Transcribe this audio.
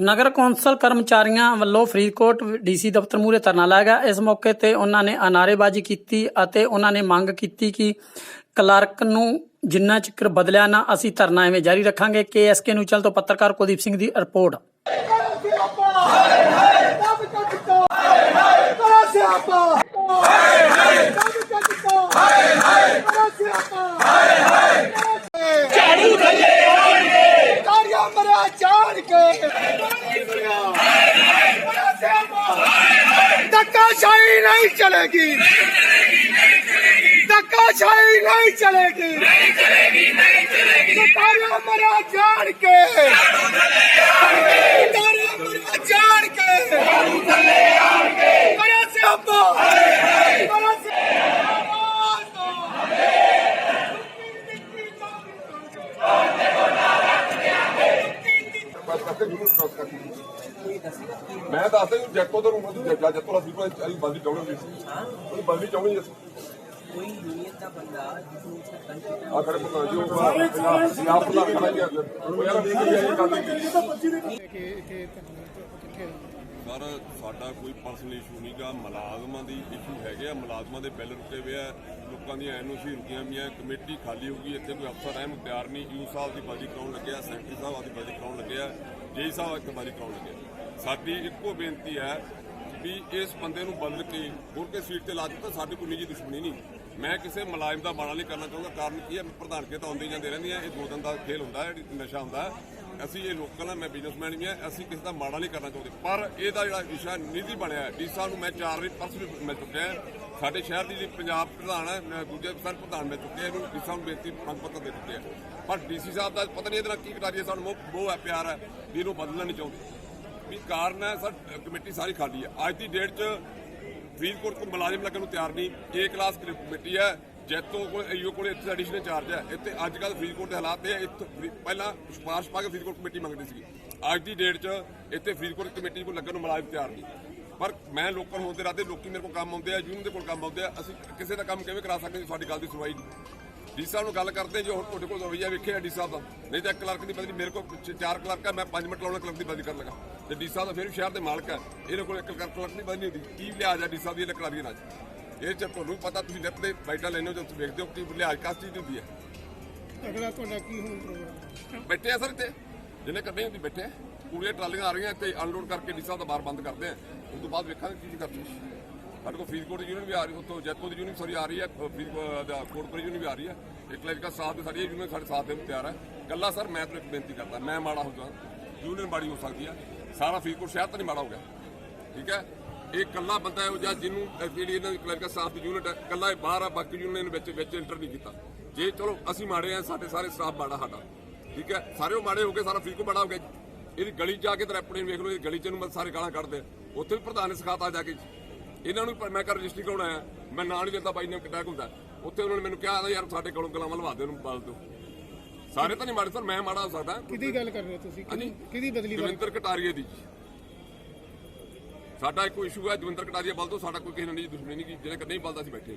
ਨਗਰ council ਕਰਮਚਾਰੀਆਂ ਵੱਲੋਂ Faridkot DC ਦਫ਼ਤਰ ਮੂਹਰੇ ਧਰਨਾ ਲਾਇਆ ਗਿਆ। ਇਸ ਮੌਕੇ ਤੇ ਉਹਨਾਂ ਨੇ ਅਨਾਰੇਬਾਜ਼ੀ ਕੀਤੀ ਅਤੇ ਉਹਨਾਂ ਨੇ ਮੰਗ ਕੀਤੀ ਕਿ ਕਲਰਕ ਨੂੰ ਜਿੰਨਾ ਚਿਰ ਬਦਲਿਆ ਨਾ ਅਸੀਂ ਧਰਨਾ ਐਵੇਂ ਜਾਰੀ ਰੱਖਾਂਗੇ। ਕੇਐਸਕੇ ਨੂੰ ਚਲ ਤੋਂ ਪੱਤਰਕਾਰ ਕੁਲਦੀਪ ਸਿੰਘ ਦੀ ਰਿਪੋਰਟ। ਧੱਕਾ ਸ਼ਾਹੀ ਨਹੀਂ ਚਲੇਗੀ ਧੱਕਾ ਸ਼ਾਹੀ ਨਹੀਂ ਚਲੇਗੀ ਨਹੀਂ ਚਲੇਗੀ ਨਹੀਂ ਚਲੇਗੀ ਮੈਂ ਦੱਸਦਾ ਜੱਟੋ ਤੋਂ ਰੂਮ ਜੱਟਾ ਦਾ ਫੀਪਾ ਚਾਲੀ ਬੰਦੀ ਚਾਉਣੀ ਸੀ ਉਹ ਬੰਦੀ ਚਾਉਣੀ ਸੀ ਕੋਈ ਦਾ ਬੰਦਾ ਪਤਾ ਜੋ ਉਹ ਯਾਰ ਦੇਖ ਇਹ ਗੱਲ ਸਰ ਸਾਡਾ ਕੋਈ ਪਰਸਨਲ ਇਸ਼ੂ ਨਹੀਂਗਾ ਮੁਲਾਜ਼ਮਾਂ ਦੀ ਇਸ਼ੂ ਹੈਗੇ ਆ। ਮੁਲਾਜ਼ਮਾਂ ਦੇ ਬਿੱਲ ਰੁਕੇ ਹੋਏ ਆ। ਲੋਕਾਂ ਦੀਆਂ ਐਨਓਸੀ ਰੁਕੀਆਂ ਹੋਈਆਂ। ਕਮੇਟੀ ਖਾਲੀ ਹੋ ਗਈ। ਇੱਥੇ ਕੋਈ ਅਫਸਰ ਰਹਿਣ ਨੂੰ ਤਿਆਰ ਨਹੀਂ। ਯੂ ਸਾਹਿਬ ਦੀ ਬਾਜੀ ਕਰਾਉਣ ਲੱਗਿਆ। ਸੈਕਟਰੀ ਸਾਹਿਬ ਆਦੀ ਬਾਜੀ ਕਰਾਉਣ ਲੱਗਿਆ। ਜੇਈ ਸਾਹਿਬ ਇੱਥੇ ਬਾਜੀ ਕਰਾਉਣ ਲੱਗਿਆ। ਸਾਡੀ ਇੱਕੋ ਬੇਨਤੀ ਹੈ ਵੀ ਇਸ ਬੰਦੇ ਨੂੰ ਬਦਲ ਕੇ ਹੋਰ ਕੇ ਸੀਟ ਤੇ ਲਾ ਦਿੱਤਾ, ਸਾਡੀ ਕੋਈ ਨਿੱਜੀ ਦੁਸ਼ਮਣੀ ਨਹੀਂ। ਮੈਂ ਕਿਸੇ ਮੁਲਾਜ਼ਮ ਦਾ ਮਾੜਾ ਨਹੀਂ ਕਰਨਾ ਚਾਹੁੰਦਾ, ਕਾਰਨ ਕੀ ਹੈ? ਪ੍ਰਧਾਨ ਕੇ ਤਾਂ ਆਉਂਦੇ ਜਾਂਦੇ ਰਹਿੰਦੇ ਆ, ਇਹ ਦੋ ਦਿਨ ਦਾ ਖੇਲ ਹੁੰਦਾ ਹੈ ਨਸ਼ਾ ਹੁੰਦਾ। ਅਸੀਂ ਇਹ ਲੋਕਲ ਆ ਮੈਂ ਬਿਜ਼ਨਸਮੈਨ ਵੀ ਆ ਅਸੀਂ ਕਿਸੇ ਦਾ ਮਾੜਾ ਨਹੀਂ ਕਰਨਾ ਚਾਹੁੰਦੇ। ਪਰ ਇਹਦਾ ਜਿਹੜਾ ਵਿਸ਼ਾ ਨਿਧੀ ਬਣਿਆ ਹੈ ਡੀ ਸਾਹਿਬ ਨੂੰ ਮੈਂ ਚਾਰ ਵਾਰੀ ਪਰਸ ਵੀ ਮਿਲ ਚੁੱਕਿਆ ਸਾਡੇ ਸ਼ਹਿਰ ਦੀ ਜਿਹੜੀ ਪੰਜਾਬ ਪ੍ਰਧਾਨ ਹੈ, ਮੈਂ ਦੂਜੇ ਸਰ ਪ੍ਰਧਾਨ ਮਿਲ ਚੁੱਕੇ ਇਹਨੂੰ ਡੀ ਸਾਹਿਬ ਨੂੰ ਬੇਨਤੀ ਮੰਗ ਪੱਤਰ ਦੇ ਚੁੱਕੇ ਆ ਪਰ ਡੀਸੀ ਸਾਹਿਬ ਦਾ ਪਤਾ ਨਹੀਂ ਇਹਦੇ ਨਾਲ ਕੀ ਕਟਾਰੀਏ ਸਾਨੂੰ ਮੋਹ ਮੋਹ ਹੈ, ਪਿਆਰ ਹੈ, ਵੀ ਇਹਨੂੰ ਬਦਲਣਾ ਨਹੀਂ ਚਾਹੁੰਦੇ। ਵੀ ਕਾਰਨ ਹੈ ਸਰ ਕਮੇਟੀ ਸਾਰੀ ਖਾਲੀ ਹੈ। ਅੱਜ ਦੀ ਡੇਟ 'ਚ ਫਰੀਦਕੋਟ ਕੋਲ ਮੁਲਾਜ਼ਮ ਲੱਗਣ ਨੂੰ ਤਿਆਰ ਨਹੀਂ। ਏ ਕਲਾਸ ਕਮੇਟੀ ਹੈ ਜੈਤੋਂ ਕੋਲ ਈਓ ਕੋਲ ਇੱਥੇ ਐਡੀਸ਼ਨਲ ਇੰਚਾਰਜ ਹੈ। ਇੱਥੇ ਅੱਜ ਕੱਲ ਫਰੀਦਕੋਟ ਦੇ ਹਾਲਾਤ ਇਹ ਹੈ, ਇੱਥੇ ਪਹਿਲਾਂ ਸਿਫਾਰਿਸ਼ ਪਾ ਕੇ ਫਰੀਦਕੋਟ ਕਮੇਟੀ ਮੰਗਦੀ ਸੀ ਅੱਜ ਦੀ ਡੇਟ 'ਚ ਇੱਥੇ ਫਰੀਦਕੋਟ ਕਮੇਟੀ ਕੋਲ ਲੱਗਣ ਨੂੰ ਮੁਲਾਜ਼ਮ ਤਿਆਰ ਨਹੀਂ। ਪਰ ਮੈਂ ਲੋਕਾਂ ਹੋਣ ਦੇ ਰਾਤੇ ਲੋਕੀ ਮੇਰੇ ਕੋਲ ਕੰਮ ਆਉਂਦੇ ਆ ਯੂਨੀਅਨ ਦੇ ਕੋਲ ਕੰਮ ਆਉਂਦੇ ਆ। ਅਸੀਂ ਕਿਸੇ ਦਾ ਕੰਮ ਕਿਵੇਂ ਕਰਾ ਸਕਦੇ ਸਾਡੀ ਗੱਲ ਦੀ ਸੁਣਵਾਈ ਨਹੀਂ। ਡੀ ਸਾਹਿਬ ਨੂੰ ਗੱਲ ਕਰਦੇ ਜੋ ਹੁਣ ਤੁਹਾਡੇ ਕੋਲ ਰਵਈਆ ਵੇਖਿਆ ਡੀ ਸਾਹਿਬ ਦਾ। ਨਹੀਂ ਤਾਂ ਇੱਕ ਕਲਰਕ ਦੀ ਬਦਲੀ ਮੇਰੇ ਕੋਲ ਚਾਰ ਕਲਰਕ ਆ ਮੈਂ 5 ਮਿੰਟ ਲਾਉਣਾ ਕਲਰਕ ਦੀ ਬਦਲੀ ਕਰਨ ਲੱਗਾ। ਤੇ ਡੀ ਸਾਹਿਬ ਦਾ ਫਿਰ ਵੀ ਸ਼ਹਿਰ ਦੇ ਮਾਲਕ ਹੈ ਇਹਦੇ ਕੋਲ ਇੱਕ ਕਲਰਕ ਕਲਰਕ ਦੀ ਬਦਲੀ ਹੁੰਦੀ। ਕੀ ਲਿਹਾਜ਼ ਆ ਡੀ ਸਾਹਿਬ ਦੀ ਕਰਾਰੀਆਂ ਨਾਲ ਇਹ ਚ ਤੁਹਾਨੂੰ ਪਤਾ ਤੁਸੀਂ ਨਿੱਤ ਦੇ ਬਾਈਟਾਂ ਲੈਣੇ ਹੋ ਜਦੋਂ ਤੁਸੀਂ ਵੇਖਦੇ ਹੋ ਕੀ ਲਿਹਾਜ਼ ਕਾਸ ਚੀਜ਼ ਦੀ ਹੁੰਦੀ ਹੈ ਅਗਲਾ ਤੁਹਾਡਾ ਕੀ ਹੁਣ ਪ੍ਰੋਗਰਾਮ? ਬੈਠੇ ਆ ਸਰ ਇੱਥੇ? ਜਿਹਨੇ ਕੱਢੇ ਹੁੰਦੀ ਬੈਠੇ ਪੂਰੀਆਂ ਟਰਾਲੀਆਂ ਆ ਰਹੀਆਂ ਤੇ ਅਨਲੋਡ ਕਰਕੇ ਡੀ ਸਾਹਿਬ ਦਾ ਬਾਰ ਬੰਦ ਕਰਦੇ ਆ। ਉਸ ਤੋਂ ਬਾਅਦ ਵੇਖਾਂਗੇ ਕੀ ਕਰਦੇ ਆ। ਸਾਡੇ ਕੋਲ ਫਰੀਦਕੋਟ ਦੀ ਯੂਨੀਅਨ ਵੀ ਆ ਰਹੀ ਉੱਥੋਂ ਜੈਤੋ ਦੀ ਯੂਨੀਅਨ ਸੌਰੀ ਆ ਰਹੀ ਹੈ ਅ, ਕੋਟਪੁਰ ਯੂਨੀਅਨ ਵੀ ਆ ਰਹੀ ਹੈ। ਇੱਕ ਲੈਜਕਾ ਸਾਥ ਦੇ ਸਾਡੀ ਯੂਨੀਅਨ ਸਾਡੇ ਸਾਥ ਦੇਣ ਨੂੰ ਤਿਆਰ ਹੈ। ਕੱਲਾ ਸਰ ਮੈਂ ਤੁਹਾਨੂੰ ਇੱਕ ਬੇਨਤੀ ਕਰਦਾ ਮੈਂ ਮਾੜਾ ਹੋ ਜਾਵਾਂ ਯੂਨੀਅਨ ਮਾੜੀ ਹੋ ਸਕਦੀ ਹੈ। ਸਾਰਾ ਫਰੀਦਕੋਟ ਸ਼ਹਿਰ ਤਾਂ ਨਹੀਂ ਮਾੜਾ ਹੋ ਗਿਆ ਠੀਕ ਹੈ? ਇਹ ਕੱਲਾ ਬੰਦਾ ਹੈ ਜਾਂ ਜਿਹਨੂੰ ਜਿਹੜੀ ਇਹਨਾਂ ਦੀ ਕਲਰਕਾ ਸਟਾਫ ਦੀ ਯੂਨਿਟ ਹੈ ਕੱਲਾ ਬਾਹਰ ਆ ਬਾਕੀ ਯੂਨੀਅਨ ਵਿੱਚ ਵਿੱਚ ਇੰਟਰ ਨਹੀਂ ਕੀਤਾ। ਜੇ ਚਲੋ ਅਸੀਂ ਮਾੜੇ ਆ ਸਾਡੇ ਸਾਰੇ ਸਟਾਫ ਮਾੜਾ ਸਾਡਾ ਠੀਕ ਹੈ? ਸਾਰੇ ਉਹ ਮਾੜੇ ਹੋ ਗਏ ਸਾਰਾ ਫਰੀਦਕੋਟ ਮਾੜਾ ਹੋ ਗਿਆ। ਇਹਦੀ ਗਲੀ 'ਚ ਜਾ ਕੇ ਤੇ ਆਪਣੇ ਵੇਖ ਲਓ ਇਹ ਗਲੀ 'ਚ ਨੂੰ ਸਾਰੇ ਗਾਲਾਂ ਕੱਢਦੇ ਉੱਥੇ ਵੀ ਪ੍ਰਧਾਨ ਨੇ ਸਿਖਾਤਾ ਜਾ ਕੇ ਇਹਨਾਂ ਨੂੰ ਮੈਂ ਕਰ ਰਜਿਸਟਰੀ ਕਰਾਉਣਾ ਆ ਮੈਂ ਨਾਂ ਨਹੀਂ ਦਿੰਦਾ ਬਾਈ ਨੇ ਅਟੈਕ ਹੁੰਦਾ ਉੱਥੇ ਉਹਨਾਂ ਨੇ ਮੈਨੂੰ ਕਿਹਾ ਯਾਰ ਸਾਡੇ ਕੋਲੋਂ ਗਲਾਵਾਂ ਲਵਾ ਦੇ ਉਹਨੂੰ ਬਦਲ ਦਿਓ ਸਾਰੇ ਤਾਂ ਨਹੀਂ ਮਾੜੇ ਸਰ ਮੈਂ ਮਾੜਾ ਹੋ ਸਕਦਾ। ਕਿਹਦੀ ਗੱਲ ਕਰ ਰਹੇ ਹੋ ਤੁਸੀਂ? ਹਾਂਜੀ। ਕਿਹਦੀ ਬਦਲੀ ਬਾਰੇ ਦਵਿੰਦਰ ਕਟਾਰੀਏ ਦੀ। ਸਾਡਾ ਇੱਕੋ ਇਸ਼ੂ ਹੈ ਦਵਿੰਦਰ ਕਟਾਰੀਆ ਬਲ ਤੋਂ ਸਾਡਾ ਕੋਈ ਕਿਸੇ ਨਾਲ ਨਹੀਂ ਦੁਸ਼ਮਣੀ ਨਹੀਂ ਕਿ ਜਿਹਨੇ ਨਹੀਂ ਬਲਦਾ ਸੀ ਬੈਠੇ